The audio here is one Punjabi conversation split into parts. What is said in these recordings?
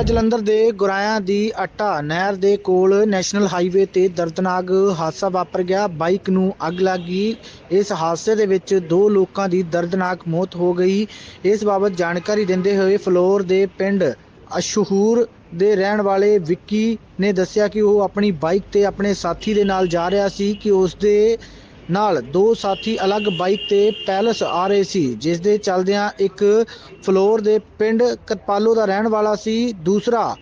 ਜ਼ਿਲ੍ਹਾ ਜਲੰਧਰ ਦੇ ਗੁਰਾਇਆਂ ਦੀ ਅੱਟਾ ਨਹਿਰ ਦੇ ਕੋਲ ਨੈਸ਼ਨਲ ਹਾਈਵੇ ਤੇ ਦਰਦਨਾਕ ਹਾਦਸਾ ਵਾਪਰ ਗਿਆ। ਬਾਈਕ ਨੂੰ ਅੱਗ ਲੱਗ ਗਈ। ਇਸ ਹਾਦਸੇ ਦੇ ਵਿੱਚ ਦੋ ਲੋਕਾਂ ਦੀ ਦਰਦਨਾਕ ਮੌਤ ਹੋ ਗਈ। ਇਸ ਬਾਬਤ ਜਾਣਕਾਰੀ ਦਿੰਦੇ ਹੋਏ ਫਲੋਰ ਦੇ ਪਿੰਡ ਅਸ਼ਹੂਰ ਦੇ ਰਹਿਣ ਵਾਲੇ ਵਿੱਕੀ ਨੇ ਦੱਸਿਆ ਕਿ ਉਹ ਆਪਣੀ ਬਾਈਕ ਤੇ ਆਪਣੇ ਸਾਥੀ ਦੇ ਨਾਲ ਜਾ ਰਿਹਾ ਸੀ ਕਿ ਉਸ ਦੇ ਨਾਲ ਦੋ ਸਾਥੀ ਅਲੱਗ ਬਾਈਕ ਤੇ ਪੈਲਸ ਆ ਰਹੇ ਸੀ ਜਿਸ ਦੇ ਚੱਲਦਿਆਂ ਇੱਕ ਫਲੋਰ ਦੇ ਪਿੰਡ ਕਤਪਾਲੋ ਦਾ ਰਹਿਣ ਵਾਲਾ ਸੀ, ਦੂਸਰਾ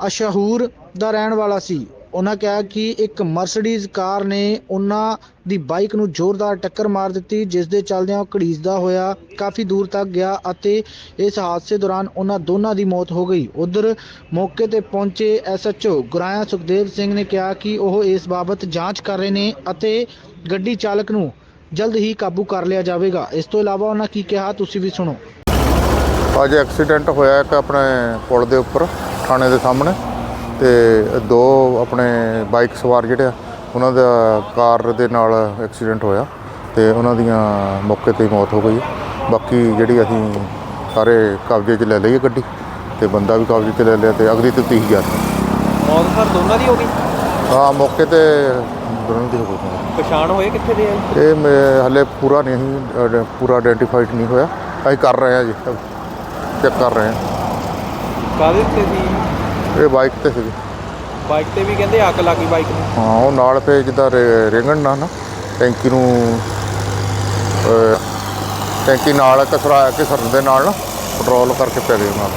ਅਸ਼ਹੂਰ ਦਾ ਰਹਿਣ ਵਾਲਾ ਸੀ। ਉਹਨਾਂ ਕਿਹਾ ਕਿ ਇੱਕ ਮਰਸੀਡੀਜ਼ ਕਾਰ ਨੇ ਉਹਨਾਂ ਦੀ ਬਾਈਕ ਨੂੰ ਜ਼ੋਰਦਾਰ ਟੱਕਰ ਮਾਰ ਦਿੱਤੀ, ਜਿਸ ਦੇ ਚੱਲਦਿਆਂ ਉਹ ਘੜੀਸਦਾ ਹੋਇਆ ਕਾਫੀ ਦੂਰ ਤੱਕ ਗਿਆ ਅਤੇ ਇਸ ਹਾਦਸੇ ਦੌਰਾਨ ਉਹਨਾਂ ਦੋਨਾਂ ਦੀ ਮੌਤ ਹੋ ਗਈ। ਉਧਰ ਮੌਕੇ ਤੇ ਪਹੁੰਚੇ ਐਸਐਚਓ ਗੁਰਾਇਆ ਸੁਖਦੇਵ ਸਿੰਘ ਨੇ ਕਿਹਾ ਕਿ ਉਹ ਇਸ ਬਾਬਤ ਜਾਂਚ ਕਰ ਰਹੇ ਨੇ ਅਤੇ ਗੱਡੀ ਚਾਲਕ ਨੂੰ ਜਲਦ ਹੀ ਕਾਬੂ ਕਰ ਲਿਆ ਜਾਵੇਗਾ। ਇਸ ਤੋਂ ਇਲਾਵਾ ਉਹਨਾਂ ਕੀ ਕਿਹਾ, ਤੁਸੀਂ ਵੀ ਸੁਣੋ। ਅੱਜ ਐਕਸੀਡੈਂਟ ਹੋਇਆ ਇੱਕ ਆਪਣੇ ਪੁਲ ਦੇ ਉੱਪਰ, ਥਾਣੇ ਦੇ ਸਾਹਮਣੇ। ਤੇ ਦੋ ਆਪਣੇ ਬਾਈਕ ਸਵਾਰ ਜਿਹੜੇ ਆ ਉਹਨਾਂ ਦਾ ਕਾਰ ਦੇ ਨਾਲ ਐਕਸੀਡੈਂਟ ਹੋਇਆ ਤੇ ਉਹਨਾਂ ਦੀਆਂ ਮੌਕੇ ਤੇ ਹੀ ਮੌਤ ਹੋ ਗਈ। ਬਾਕੀ ਜਿਹੜੀ ਅਸੀਂ ਸਾਰੇ ਕਬਜ਼ੇ 'ਚ ਲੈ ਲਈ ਹੈ ਗੱਡੀ ਤੇ ਬੰਦਾ ਵੀ ਕਬਜ਼ੇ 'ਚ ਲੈ ਲਿਆ ਤੇ ਅਗਲੀ ਤੇ 30000 ਮੌਤ ਸਰ ਦੋਨਾਂ ਦੀ ਹੋ ਗਈ? ਹਾਂ ਮੌਕੇ ਤੇ ਦੋਨਾਂ ਦੀ ਹੋ ਗਈ। ਪਛਾਣ ਹੋਏ ਕਿੱਥੇ ਦੇ ਆ ਇਹ? ਮੈਂ ਹਲੇ ਪੂਰਾ ਨਹੀਂ ਪੂਰਾ ਆਇਡੈਂਟੀਫਾਈਡ ਨਹੀਂ ਹੋਇਆ। ਅਸੀਂ ਕਰ ਰਹੇ ਹਾਂ ਜੀ ਚੈੱਕ ਕਰ ਰਹੇ ਹਾਂ। ਕਾਹਦੇ ਤੇ ਸੀ? ਇਹ ਬਾਈਕ ਤੇ ਸੀਗੀ। ਬਾਈਕ ਤੇ ਵੀ ਕਹਿੰਦੇ ਅੱਗ ਲੱਗੀ ਬਾਈਕ ਨੂੰ। ਹਾਂ ਉਹ ਨਾਲ ਫੇ ਜਿੱਦਾਂ ਰੇ- ਰੇਂਗਣ ਨਾਲ ਨਾ ਟੈਂਕੀ ਨੂੰ ਅਹ, ਟੈਂਕੀ ਨਾਲ ਕਸਰਾ ਕਿਸਰਨ ਦੇ ਨਾਲ ਨਾ ਪੈਟਰੋਲ ਕਰਕੇ ਪੈ ਗਏ ਨਾਲ।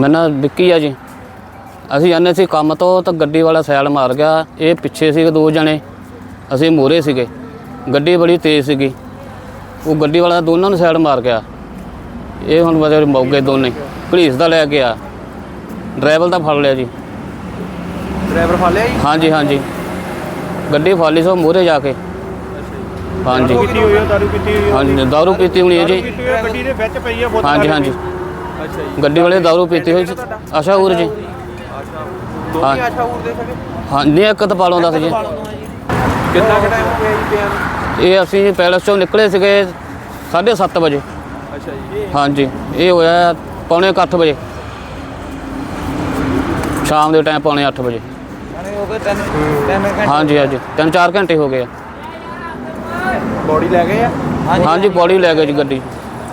ਮੈਂ ਨਾ ਵਿੱਕੀ ਆ ਜੀ। ਅਸੀਂ ਜਾਂਦੇ ਸੀ ਕੰਮ ਤੋਂ ਤਾਂ ਗੱਡੀ ਵਾਲਾ ਸੈਲ ਮਾਰ ਗਿਆ। ਇਹ ਪਿੱਛੇ ਸੀਗੇ ਦੋ ਜਣੇ। ਅਸੀਂ ਮੂਹਰੇ ਸੀਗੇ। ਗੱਡੀ ਬੜੀ ਤੇਜ਼ ਸੀਗੀ। ਉਹ ਗੱਡੀ ਵਾਲਾ ਦੋਨਾਂ ਨੂੰ ਸੈਲ ਮਾਰ ਗਿਆ। ਇਹ ਹੁਣ ਬਦੇ ਮੌਕੇ ਦੋਨੇ। ਪੁਲਿਸ ਦਾ ਲੈ ਗਿਆ ਡਰਾਈਵਰ ਦਾ ਫੜ ਲਿਆ ਜੀ। ਡਰਾਈਵਰ ਫੜ ਲਿਆ ਜੀ? ਹਾਂਜੀ ਹਾਂਜੀ। ਗੱਡੀ ਫਾਲੀ ਸੋ ਮੂਹਰੇ ਜਾ ਕੇ। ਹਾਂਜੀ। ਪੀਤੀ ਹੋਈ ਹੈ ਦਾਰੂ ਪੀਤੀ ਹੋਈ ਹਾਂਜੀ ਦਾਰੂ ਪੀਤੀ ਹੋਣੀ ਹੈ ਜੀ। ਹੈ ਗੱਡੀ ਦੇ ਵਿੱਚ ਪਈ ਹੈ ਬੋਤਲ ਹਾਂਜੀ ਹਾਂਜੀ। ਅੱਛਾ ਜੀ। ਗੱਡੀ ਵਾਲੇ ਦਾਰੂ ਪੀਤੀ ਹੋਈ ਆਸ਼ਾ ਉਰ ਜੀ। ਦੋਨੇ ਆਸ਼ਾ ਉਰ ਦੇ ਸਕੇ ਹਾਂ। ਨਹੀਂ ਇੱਕ ਤਾਂ ਪਾਲੋਂ ਦੱਸ ਜੀ। ਕਿੰਨਾ ਕੁ ਟਾਈਮ ਹੋ ਗਿਆ ਜੀ ਪਿਆ? ਇਹ ਅਸੀਂ ਪੈਲਸ ਚੋਂ ਨਿਕਲੇ ਸੀਗੇ 7:30 ਵਜੇ। ਅੱਛਾ ਜੀ। ਹਾਂਜੀ ਇਹ ਹੋਇਆ ਪੌਣੇ ਕੁ ਅੱਠ ਵਜੇ। ਸ਼ਾਮ ਦੇ ਟਾਈਮ ਪੌਣੇ ਅੱਠ ਵਜੇ। ਹੋ ਗਏ ਤਿੰਨ ਤਿੰਨ ਹਾਂਜੀ ਹਾਂਜੀ। ਤਿੰਨ ਚਾਰ ਘੰਟੇ ਹੋ ਗਏ ਆ। ਬੋਡੀ ਲੈ ਗਏ ਆ? ਹਾਂਜੀ ਬੋਡੀ ਲੈ ਗਏ ਜੀ ਗੱਡੀ